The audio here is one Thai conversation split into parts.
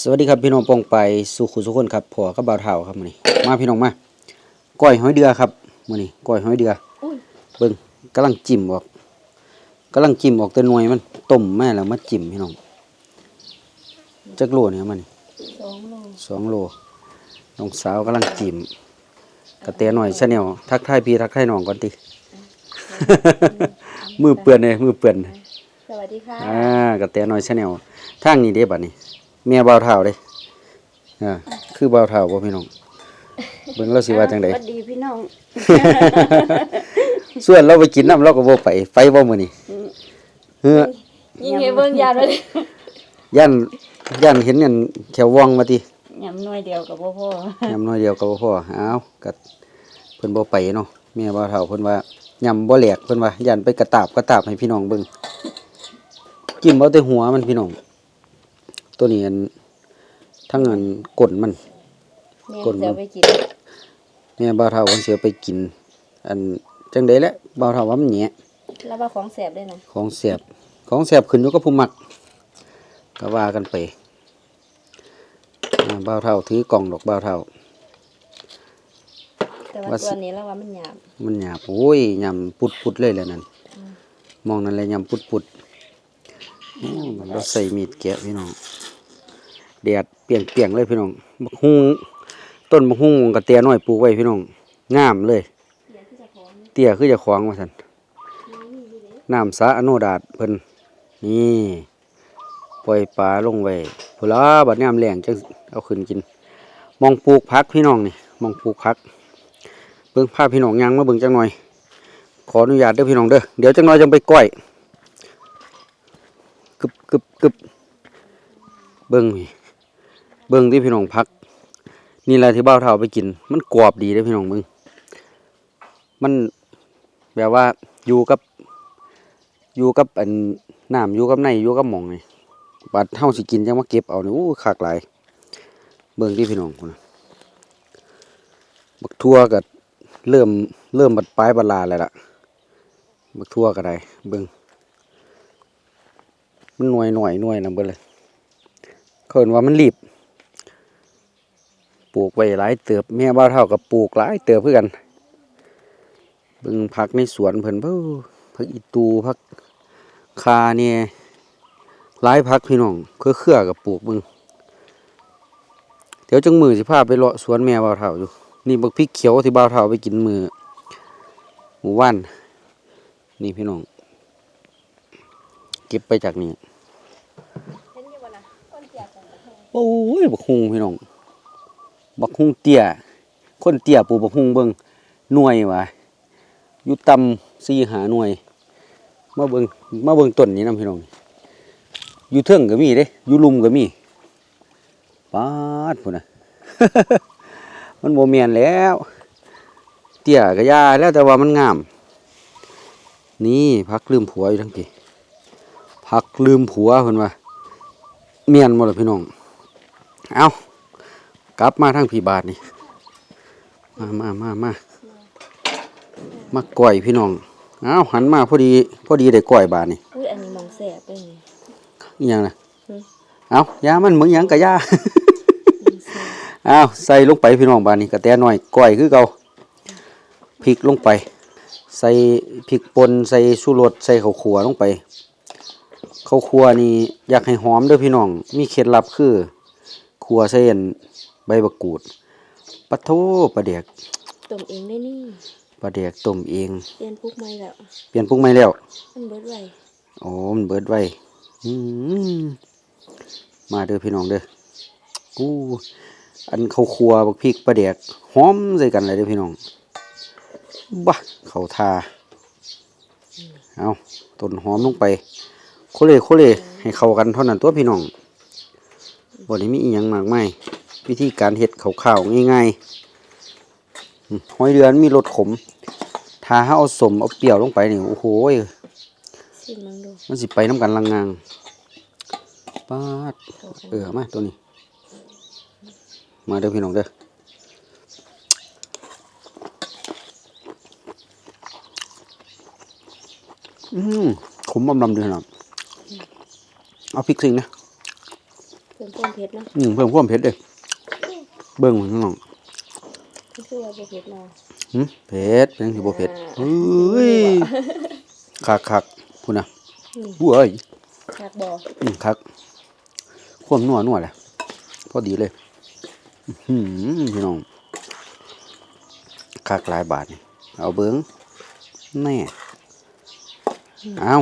สวัสดีครับพี่น้องปองไปสู่ขุสุคนครับผัวกับบ่าวเท่าครับมื้อนี้มาพี่น้องมาก้อยหอยเดือครับมื้อนี้ก้อยหอยเดืออุ้ยเบิ่งกำลังจิ้มออกกำลังจิ้มออกแต่หน่วยมันต้มแม่แล้วมาจิ้มพี่น้องจักโลเนี่ยมันสองโลสองโลน้องสาวกำลังจิ้มกระเตหน่อยชาแนลทักทายพี่ทักทายน้องก่อนติมือเปื้อนเลยมือเปื้อนสวัสดีค่ะอ่ากระแตน้อยชาแนลทางนี้เด้บัดนี้ เมียบ่าวเฒ่าเด้อ่าคือบ่าวเฒ่าบ่พี่น้องเบิ่งเราสิว่าจังไดสวัสดีพี่น้อง ส่วนเราไปกินน้ำเราก็บ่ไปไปบ่มื้อนี้เฮ้อยิงให้เบิ่งยานเลยย่านย่านเห็นนั่นแขวว่องมาติยำหน่วยเดียวกับพ่อยำน้อยเดียวก็บ่พออ้าวก็เพิ่นบ่ไปเนาะเมียบ่าวเฒ่าเพิ่นว่ายำบ่แหลกเพิ่นว่าย่านไปกระตาบกระตาบให้พี่น้องเบิ่งจิ้มเอาแต่หัวมันพี่น้อง ตัวนี้อันทั้งอันก้นมันแม่กดจะเอาไปกินแม่บ่าวเฒ่าเพิ่นสิเอาไปกิน อันจังได๋แหละบ่าวเฒ่าว่ามันแหนะแล้วว่าของแสบด้วยนะของแซ่บของแซ่บขึ้นอยู่กับผู้มักก็ว่ากันไปอ่าบ่าวเฒ่าถือกล่องดอกบ่าวเฒ่า แต่ว่าว่าสิ ตัวนี้แล้วว่ามันหยาบมันหยาบโอ้ยยำปุดปุดๆเลยแหละนั่นมองนั่นเลยยำปุดปุดๆโอ้มันเราใส่มีดแกะพี่น้อง แดดเปรียงเปียงเลยพี่น้องบักฮุงต้นบักฮุงกระเตียน้อยปลูกไว้พี่น้องงามเลย เตี้ยคือจะขวางว่าสันน้ำสาอโนดาตเพิ่นนี่ปล่อยปลาลงไว้พุ่นละบัดน้ำแรงจังเอาขึ้นกิน มองปลูกพักพี่น้องนี่มองปลูกพัก เบิ่งภาพพี่น้องยังมาเบิ่งจังหน่อย ขออนุญาตเด้อพี่น้องเด้อเดี๋ยวจังหน่อยจังไปก้อยกึบกึบกึบเบิ่งนี่ เบิ่งที่พี่น้องพัก นี่แหละที่เบ้าเท่าไปกิน มันกรอบดีเด้พี่น้องเบิ่งมันแบบว่าอยู่กับอยู่กับอันน้ำอยู่กับในอยู่กับหมองนี่บัดเฮาสิกินจังมาเก็บเอานี่อู้คักหลาย เบิ่งที่พี่น้องพุ่นน่ะบักทั่วก็เริ่มเริ่มบัดปลายบัดลาแล้วล่ะบักทั่วก็ได้เบิ่งมันหน่วยหน่วยหน่วยนำเบิดเลยเขาเห็นว่ามันรีบ ปลูกไว้หลายเติบแม่บ้าเท่ากับปลูกหลายเติบเพื่อกันบิ่งผักในสวนเพิ่นเบ้อผักอีตูผักคาเนี่ยหลายผักพี่น้องเครือเครือกับปลูกบิ่งเดี๋ยวจังมือสิพาไปเลาะสวนแม่บ้าเท่าอยู่นี่บักพริกเขียวที่บ่าเฒ่าไปกินมือหมู่บ้านนี่พี่น้องเก็บไปจากนี้โอ้ยบักฮุงพี่น้อง บักฮุงเตี้ยคนเตี้ยปูบักฮุงเบิงหน่วยวะอยู่ต่ำสี่หาหน่วยมาเบิงมาเบิงต้นนี้นํพี่น้องอยู่เทิงก็มีเด้อยู่ลุมก็มีปาดพุ่นน่ะมันโมเมียนแล้ว เตี้ยก็ยาแล้วแต่ว่ามันงาม นี่พักลืมผัวอยู่ทั้งกี่พักลืมผัวเพิ่นว่าเมียนหมดเลยพี่น้อง เอา กลับมาทางพี่บาทนี่ มามามามามาก่อยพี่น้องเอาหันมาพอดี พอดีได้ก่อยบาทนี่อุ้ยอันนี้มองแสบด้วยนี่อิหยังนะอืมเอายามันเหมือนหยังกะยามันแสบอ้าวใส่ลงไปพี่น้องบานนี้กระแตหน่อยก้อยคือเก่าพริกลงไป ใส่พริกป่นใส่ชูรสใส่ข้าวขัวลงไปข้าวขัวนี่อยากให้หอมเด้อพี่น้อง มีเคล็ดลับคือขัวใส่อัน ใบบักกูดปะโทปลาเดกต้มเองได้นี่ปลาเดกต้มเอง เปลี่ยนปลุกใหม่แล้ว เปลี่ยนปรุงใหม่แล้ว มันเบิดไว้โอ้มันเบิดไว้อืมมาเด้อพี่น้องเด้ออู้อันข้าวคั่วบักพริกปลาแดกหอมใส่กันเลยเด้อพี่น้องบ้าเขาทาเอาต้นหอมลงไปโคเลโคเลให้เข้ากันเท่านั้นตัวพี่น้องบ่ได้มีอีหยังมากมาย วิธีการเฮ็ดข้าวๆง่ายๆอืมหอยเดือนมีรสขมถ้าเฮาเอาสมเอาเปรี้ยวลงไปนี่โอ้โหชิมลองดูมันสิไปน้ำกันลังงางปาดเข้ากันเออมาตัวนี้ มาเด้อพี่น้องเด้ออืมขมบำลำดีขนาดเอาพริกสิงนะ เพิ่มความเผ็ดเนาะอืมเพิ่มความเผ็ดเลย เบิ่งมันน้องมันคือว่าบ่เผ็ดเนาะหึเผ็ดเป็นสิบ่เผ็ดอ่าเฮ้ยคักคักๆพุ่นน่ะอืมบุ้ยคักบ่อืมคักความนัวนัวแหละพอดีเลยอื้อหือพี่น้องคักหลายบาทนี่เอาเบิ้งแน่เอา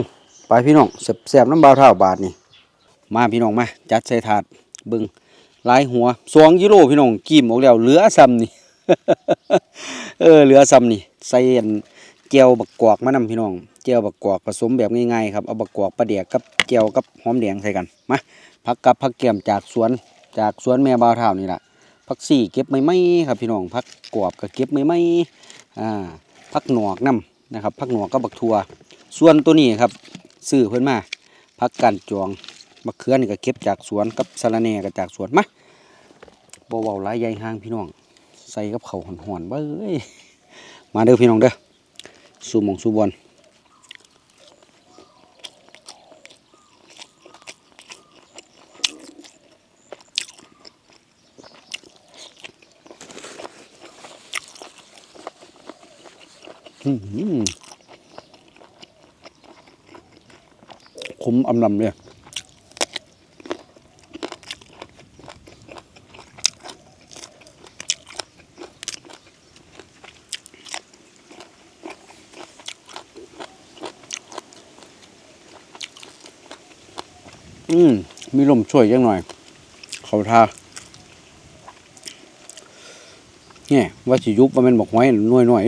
ไปพี่น้องแสบๆน้ำเบาเท่าบาทนี่มาพี่น้องมา จัดใส่ถาดเบิ้ง หลายหัวสองกิโลพี่น้องกิมออกแล้วเหลือซ้ำนี่ เออเหลือซ้ำนี่ใส่เจียวบักกอกมานำพี่น้องเจียวบักกอกผสมแบบง่ายๆครับเอาบักกอกปลาเดียกกับเจียวกับหอมแดงใส่กันมาผักกับผักแก้มจากสวนจากสวนแม่บ่าวเท่านี่แหละผักสี่เก็บไม่ไม่ครับพี่น้องผักกวบก็เก็บไม่ไม่อ่าผักหนวกน้ำนะครับผักหนวกกับบักทัวส่วนตัวนี้ครับซื้อเพิ่นมาผักกันจวง มะเขือนี่ก็เก็บจากสวนกับสะระแหน่ก็จากสวนมาบ่เว้าหลายใหญ่ห่างพี่น้อง ใส่กับเขาวหอนๆเบ้ยมาเด้อพี่น้องเด้อสูมองสูบอลอื้อหือขมอำลำเลย อืม มีลม ช่วยยังหน่อย เขาทาเนี่ยว่าสิยุบว่ามันบอกไว้หน่วยหน่อย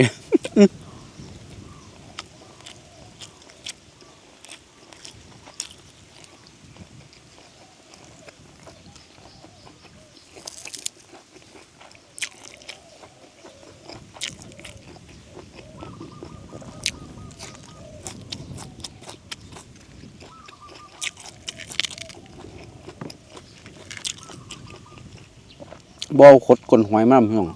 บเอาขดกลนหอยมาพี่น้อง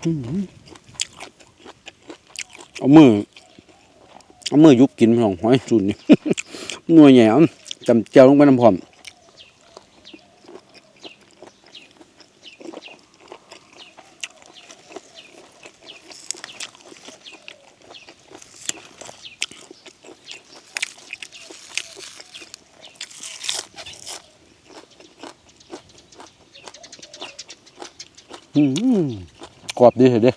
เอามือเอามือยุบกินพี่น้องหอยสุนนี่หน่วยใหญ่จำเจ้าลงไปน้ำพร้อมอืมกรอบ ดีเห็นเด้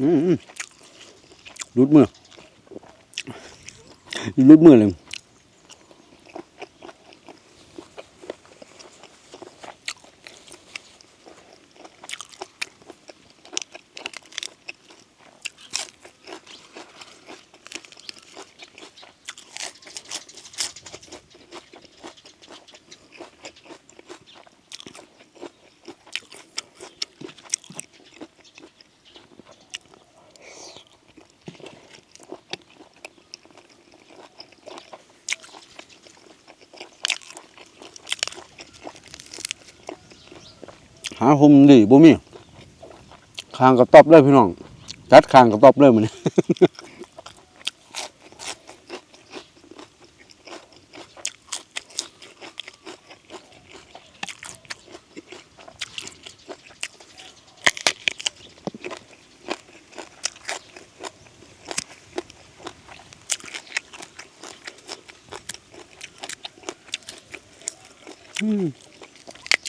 อืมรุดมือรุดมือเลย หาห่มดีบ่มีคางกระตอบเลยพี่น้องจัดคางกระตอบเลยมัน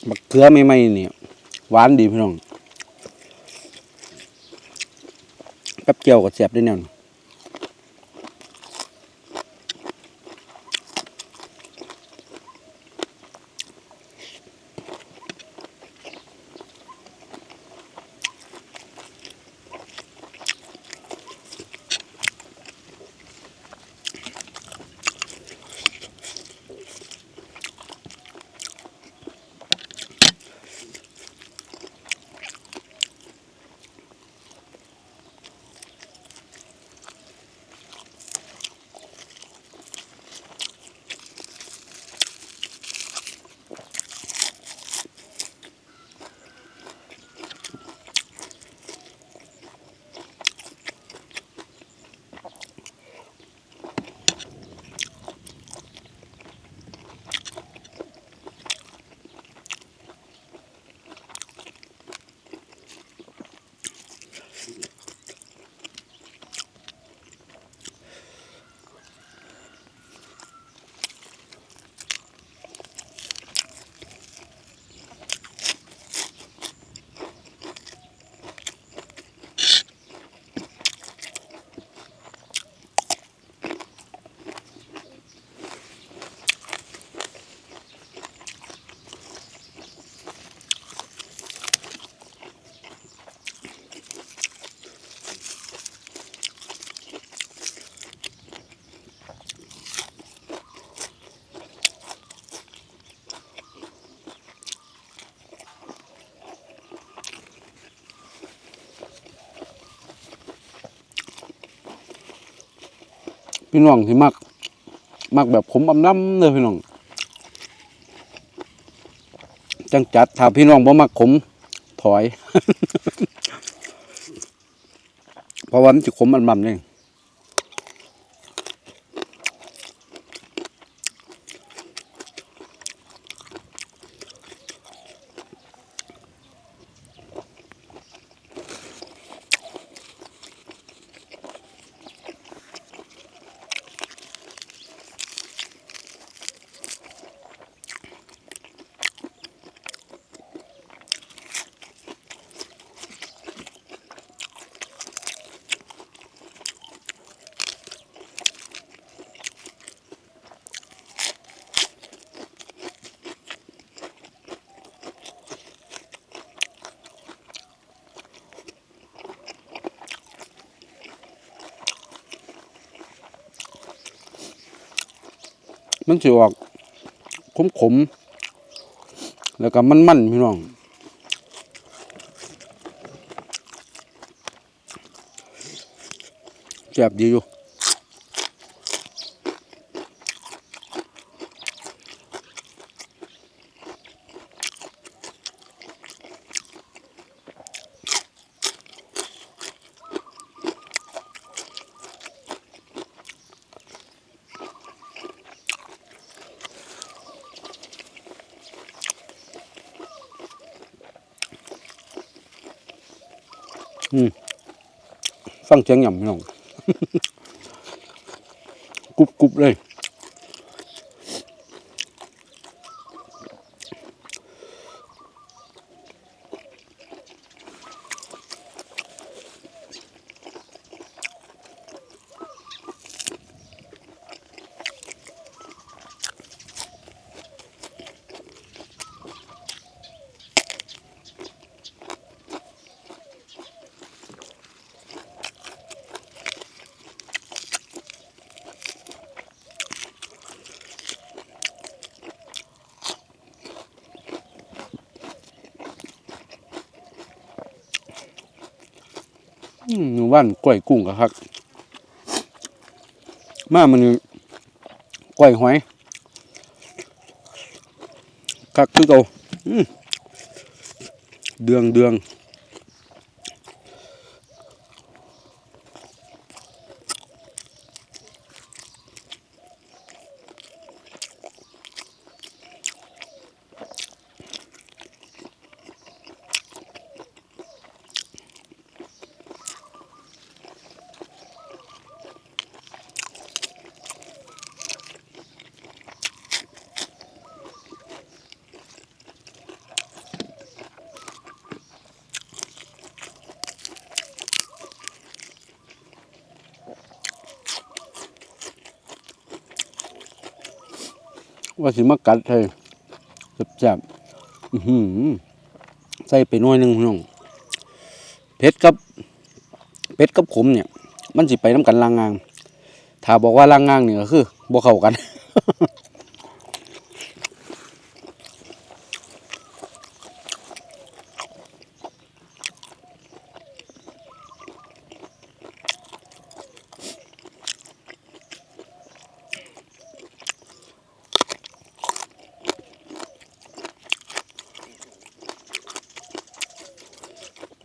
บักเกลือไม่ไม่เนี่ย หวานดีพี่น้องแป๊บเจียวกับแสบได้แน่นี้ พี่น้องที่มัก มักแบบขมอำน้ำเลยพี่น้อง จังจัดถ้าพี่น้องบ่มักขมถอย เพราะว่ามันจะขมอัน้ำเลย มันสิออกขมขมแล้วก็มันมันพี่น้องแซ่บดีอยู่ ฟังเสียงหย่ำพี่น้องกรุบกรุบเลยานกล้วยกุ้งกะครับมามันกล้วยหอยคักคือเก่าเดืองเดือง สิมากัดเลยจับๆอื้อหือใส่ไปน้อยหนึงพี่น้องเพชรกับเพชรกับขมเนี่ย มันสิไปน้ำกันลางงางถ้าบอกว่าลางงางเนี่ยก็คือบ่เข้ากัน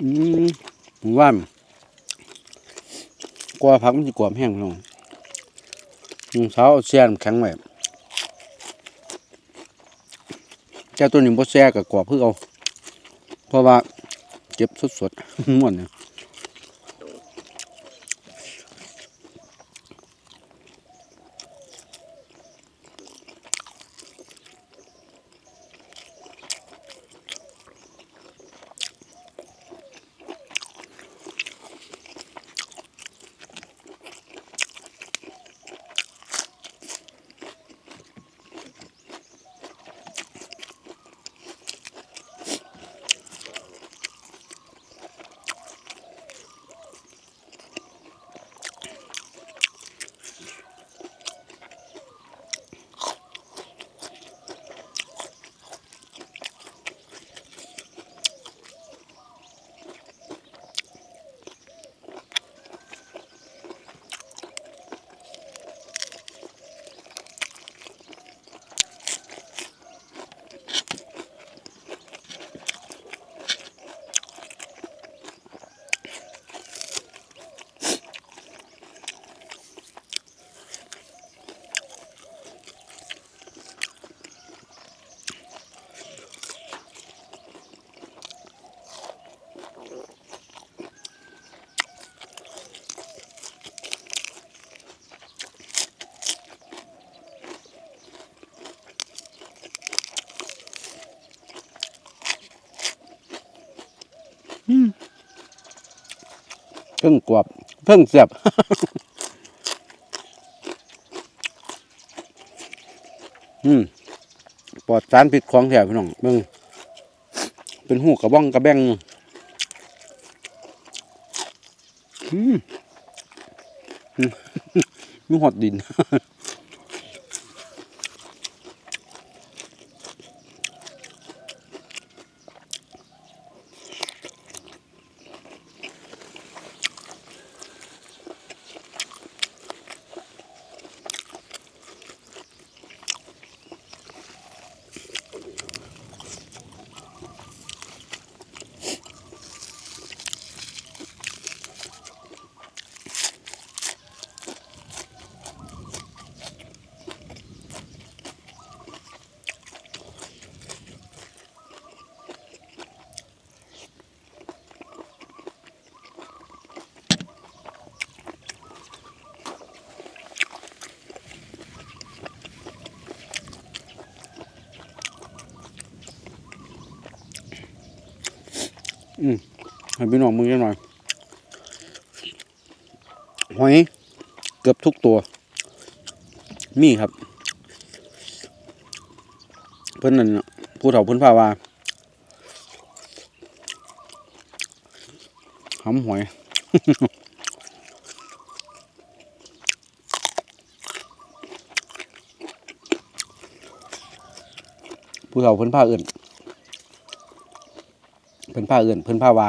อืมผม ว่านกลัวพักมันจะกวามแห้งลงยุงเช้าเอาแช่นแข็งแบบแก้ตัวนี้บ่แช่กับกรอบเพื่อเอา เพราะว่าเก็บสดๆม่วนเนี่ย พิ่งกรอบเพิ่งเสียบอืมปลอดสารพิษของแถวพี่น้องเบิ่งเป็นหูกระบ้องกระแบงอือืมมีหอดดิน อืม ให้พี่น้องมึงกันหน่อยหอยเกือบทุกตัว มีครับ เพิ่นนั่นน่ะผู้เฒ่าเพิ่อนพาว่าหำหอยผู้เฒ่าเพิ่อนพาเอื่น เพิ่อนพาเอื่น เพิ่อนพาว่า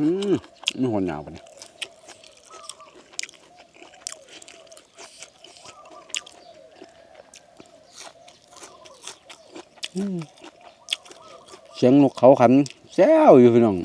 อืมนี่หัวหนาวปะเนี่ยเสียงนกเขาขันแซวอยู่พี่น้อง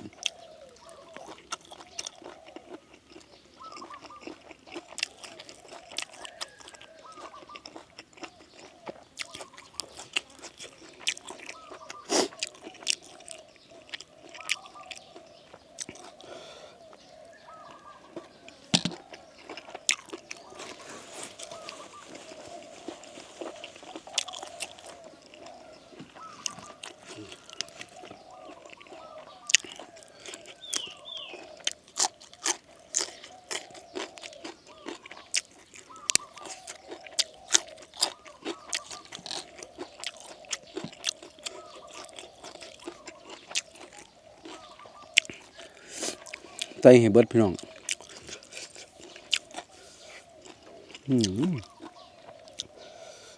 ส่ให้เบิดพี่น้อง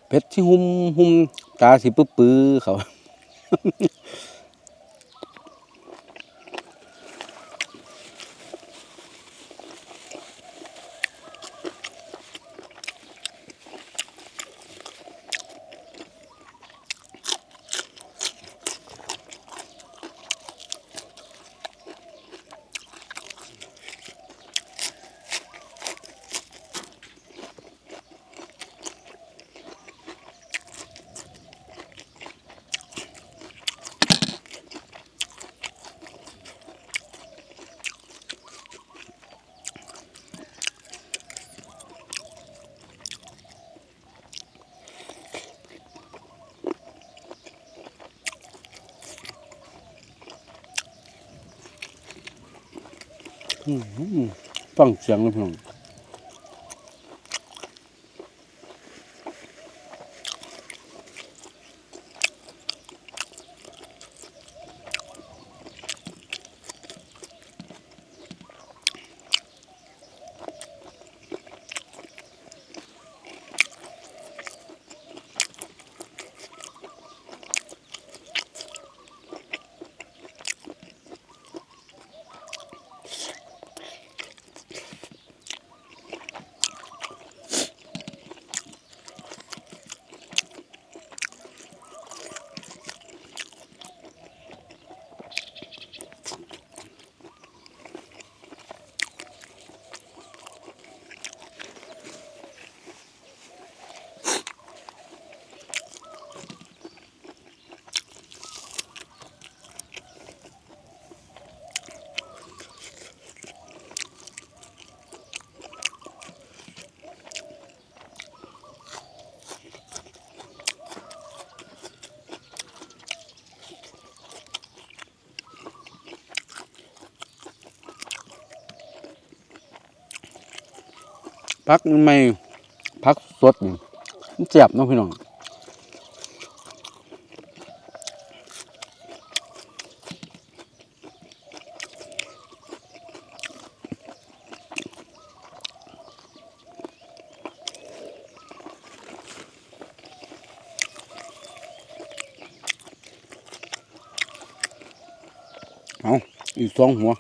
เผ็ดที่หุ่มหุ่มตาสิปื้อๆเขา อืมฟังเสียงเลยพี่น้อง พักไม่พักสดเจ็บเนาะพี่น้องเอาอีกสองหัว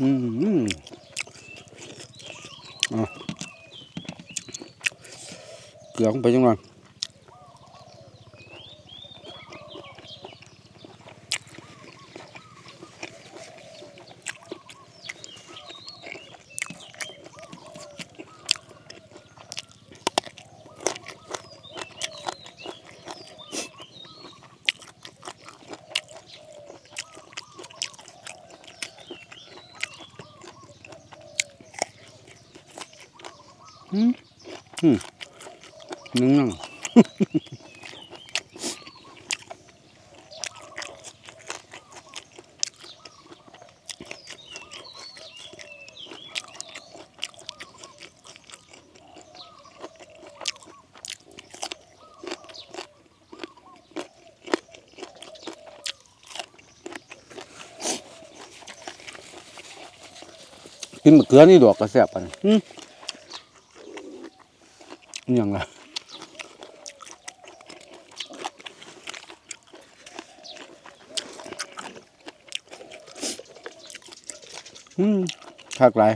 อืมเอาเกลือลงไปจังหน่อ นึ่งนั่งกินมะเขือนี่ดอกกระแสบปันอืมอิหยังล่ะอืม คักหลาย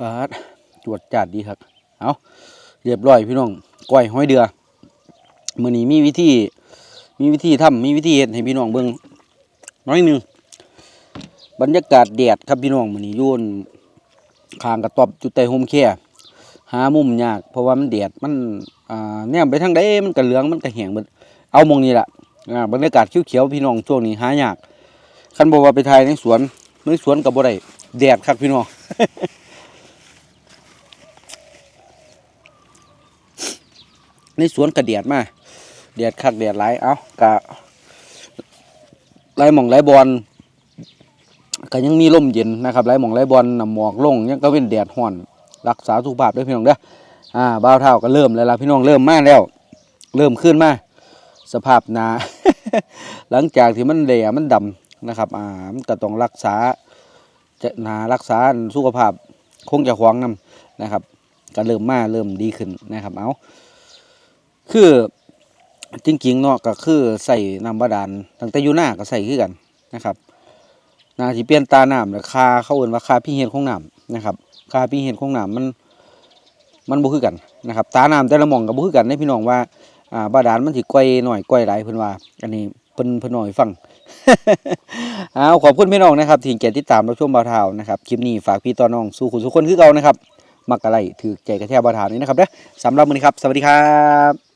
ปาดจวดจัดดีครับ เอาเรียบร้อยพี่น้องก้อยห้อยเดือมื้อนี้มีวิธี มีวิธีทำมีวิธีเฮ็ดให้พี่น้องเบิ่งน้อยหนึงบรรยากาศแดดครับพี่น้องมื้อนี้ยู่น ข้างกระตอบจุดใต้โฮมแคร์หามุมยากเพราะว่ามันแดดมันอ่าแนมไปทางใดมันก็เหลืองมันก็แหงเบิดเอามองนี้ล่ะอ่าบรรยากาศเขียวๆพี่น้องช่วงนี้หายากคันบ่ว่าไปถ่ายในสวนในสวนก็บ่ได้แดดครับพี่น้องในสวนกระเดียดมาเดียดคักเดียดหลเอากะหลหม่องหลบอล ก็ยังมีลมเย็นนะครับหลหมองหลบอลน้ำหมอกลงยังก็เป็นแดดห่อนรักษาสุขภาพด้วยพี่น้องเด้ออ่าบ่าวเท่าก็เริ่มแล้วล่ะพี่น้องเริ่มมาแล้ว เริ่มขึ้นมาสภาพนา หลังจากที่มันแดดมันดำนะครับอ่ามันก็ต้องรักษาจะนารักษาสุขภาพคงจะขวางนํนะครับ ก็เริ่มมาเริ่มดีขึ้นนะครับเอาคือจริงๆเนาะก็คือใส่น้ำบาดาลตั้งแต่อยู่หน้าก็ใส่คือกันนะครับ นาสิเปลี่ยนตาน้ำหรือคาเขาเอื่นว่าคาพี่เห็นของน้ำนะครับคาพี่เห็นของน้ำมันมันบ่คือกันนะครับ ตาน้ำแต่ละมองก็บ่คือกันในพี่น้องว่าอ่าบาดาลมันสิก่อยหน่อยก่อยหลายเพิ่นว่า อันนี้เพิ่นเพิ่นหน้อยฟังเอาขอบคุณพี่น้องนะครับที่เกียรติติดตามรับชมบ่าวเทานะครับคลิปนี้ฝากพี่ต่อน้องสู่คุณทุกคนคือเก่านะครับมักอะไรถือใจกระแทกบ่าวเทานี้นะครับเด้อสำหรับมื้อนี้ครับ สวัสดีครับ